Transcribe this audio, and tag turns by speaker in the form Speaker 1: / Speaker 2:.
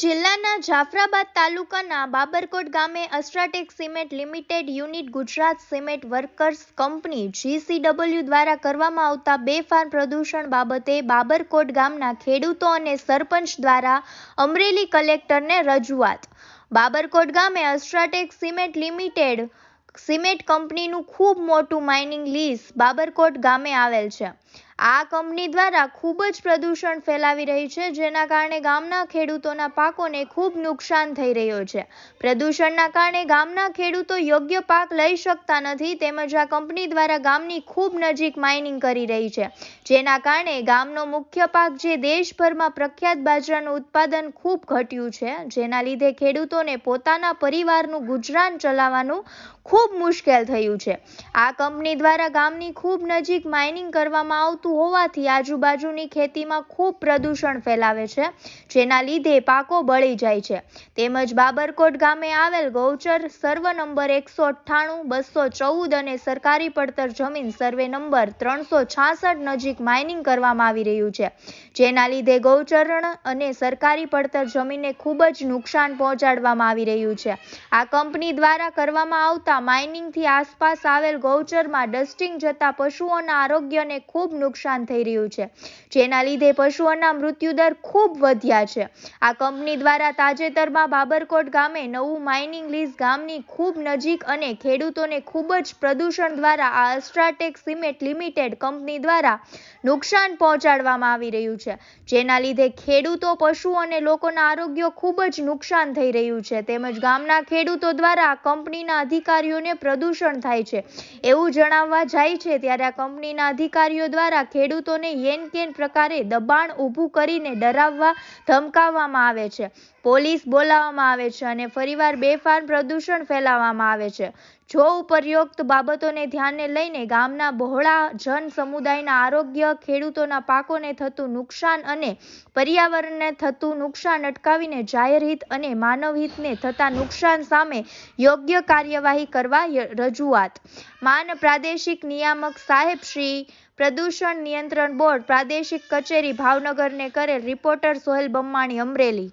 Speaker 1: જિલ્લાના જાફરાબાદ તાલુકાના બાબરકોટ ગામે UltraTech cement limited unit Gujarat cement workers company GCW દ્વારા કરવામાં આવતા બેફામ પ્રદૂષણ બાબતે બાબરકોટ ગામના ખેડૂતો અને સરપંચ દ્વારા અમરેલી કલેક્ટરને રજૂઆત. બાબરકોટ ગામે અસ્ટ્રાટેક સિમેન્ટ લિમિટેડ સિમેન્ટ કંપનીનું ખૂબ મોટું માઇનિંગ લીઝ બાબરકોટ ગામે આવેલ છે. આ કંપની દ્વારા ખૂબ જ પ્રદૂષણ ફેલાવી રહી છે, જેના કારણે ગામના ખેડૂતોના પાકોને ખૂબ નુકસાન થઈ રહ્યો છે. પ્રદૂષણના કારણે ગામના ખેડૂતો યોગ્ય પાક લઈ શકતા નથી, તેમજ આ કંપની દ્વારા ગામની ખૂબ નજીક માઇનિંગ કરી રહી છે. જેના કારણે ગામનો મુખ્ય પાક જે દેશભરમાં પ્રખ્યાત બાજરાનું ઉત્પાદન ખૂબ ઘટ્યું છે, જેના લીધે ખેડૂતોને પોતાના પરિવારનું ગુજરાન ચલાવવાનું ખૂબ મુશ્કેલ થયું છે. આ કંપની દ્વારા ગામની ખૂબ નજીક માઇનિંગ કરવામાં આવતું હોવાથી આજુબાજુની ખેતીમાં ખૂબ પ્રદૂષણ ફેલાવે છે, જેના લીધે પાકો બળી જાય છે. તેમજ બાબરકોટ ગામે આવેલ ગૌચર સર્વ નંબર એકસો અઠ્ઠાણું, બસો ચૌદ અને સરકારી પડતર જમીન સર્વે નંબર ત્રણસો છાસઠ નજીક માઇનિંગ કરવામાં આવી રહ્યું છે. જેના લીધે ગૌચરણ અને સરકારી પડતર જમીનને ખૂબ જ નુકસાન પહોંચાડવામાં આવી રહ્યું છે. આ કંપની દ્વારા કરવામાં આવતા માઇનિંગથી આસપાસ આવેલ ગૌચરમાં ડસ્ટિંગ જતા પશુઓના આરોગ્યને ખૂબ નુકસાન થઈ રહ્યું છે. જેના લીધે પશુઓના મૃત્યુદર ખૂબ વધ્યા છે. આ કંપની દ્વારા તાજેતરમાં બાબરકોટ ગામે નવું માઇનિંગ લીઝ ગામની ખૂબ નજીક અને ખેડૂતોને ખૂબ જ પ્રદૂષણ દ્વારા આ અસ્ટ્રાટેક સિમેન્ટ લિમિટેડ કંપની દ્વારા નુકસાન પહોંચાડવામાં આવી રહ્યું છે. જેના લીધે ખેડૂતો પશુઓ અને લોકોના આરોગ્ય ખૂબ જ નુકસાન થઈ રહ્યું છે. તેમજ ગામના ખેડૂતો દ્વારા કંપનીના અધિકારીઓને પ્રદૂષણ થાય છે. એવું જણાવવા જાય છે ત્યારે આ કંપનીના અધિકારીઓ દ્વારા ખેડૂતોને યેન કેન પ્રકારે દબાણ ઊભું કરીને ડરાવવા ધમકાવવામાં આવે છે. પોલીસ બોલાવવામાં આવે છે અને ફરીવાર બેફામ પ્રદૂષણ ફેલાવવામાં આવે છે. જો ઉપરયુક્ત બાબતોને ધ્યાને લઈને ગામના બહોળા જન સમુદાયના આરોગ્ય ખેડૂતોના પાકોને થતું નુકસાન અને પર્યાવરણને થતું નુકસાન અટકાવીને જાહેર હિત અને માનવ હિતને થતા નુકસાન સામે યોગ્ય કાર્યવાહી કરવા રજૂઆત. માન પ્રાદેશિક નિયામક સાહેબ શ્રી પ્રદૂષણ નિયંત્રણ બોર્ડ પ્રાદેશિક કચેરી ભાવનગરને કરેલ રિપોર્ટર સોહેલ બમ્માણી અમરેલી.